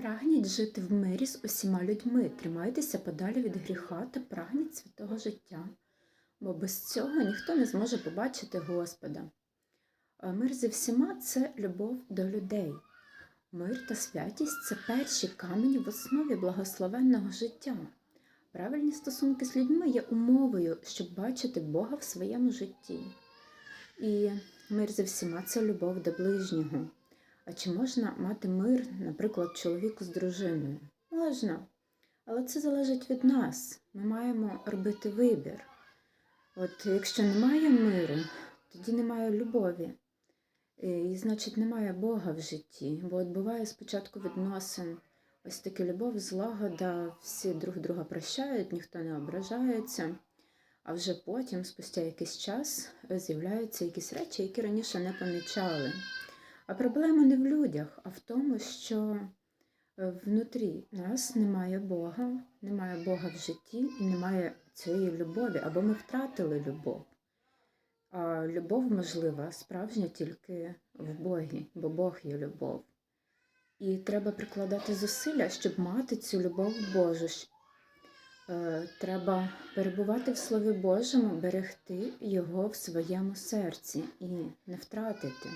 Прагніть жити в мирі з усіма людьми, тримайтеся подалі від гріха та прагніть святого життя, бо без цього ніхто не зможе побачити Господа. Мир зі всіма це любов до людей. Мир та святість це перші камені в основі благословенного життя. Правильні стосунки з людьми є умовою, щоб бачити Бога в своєму житті. І мир зі всіма це любов до ближнього. А чи можна мати мир, наприклад, чоловіку з дружиною? Можна. Але це залежить від нас. Ми маємо робити вибір. От якщо немає миру, тоді немає любові. І, значить, немає Бога в житті. Бо от буває спочатку відносин ось таки любов, злагода, всі друг друга прощають, ніхто не ображається. А вже потім, спустя якийсь час, з'являються якісь речі, які раніше не помічали. А проблема не в людях, а в тому, що е, внутрі нас немає Бога, немає Бога в житті і немає цієї любові, або ми втратили любов. А любов можлива справжня тільки в Богі, бо Бог є любов. І треба прикладати зусилля, щоб мати цю любов Божу. Е, Треба перебувати в Слові Божому, берегти його в своєму серці і не втратити.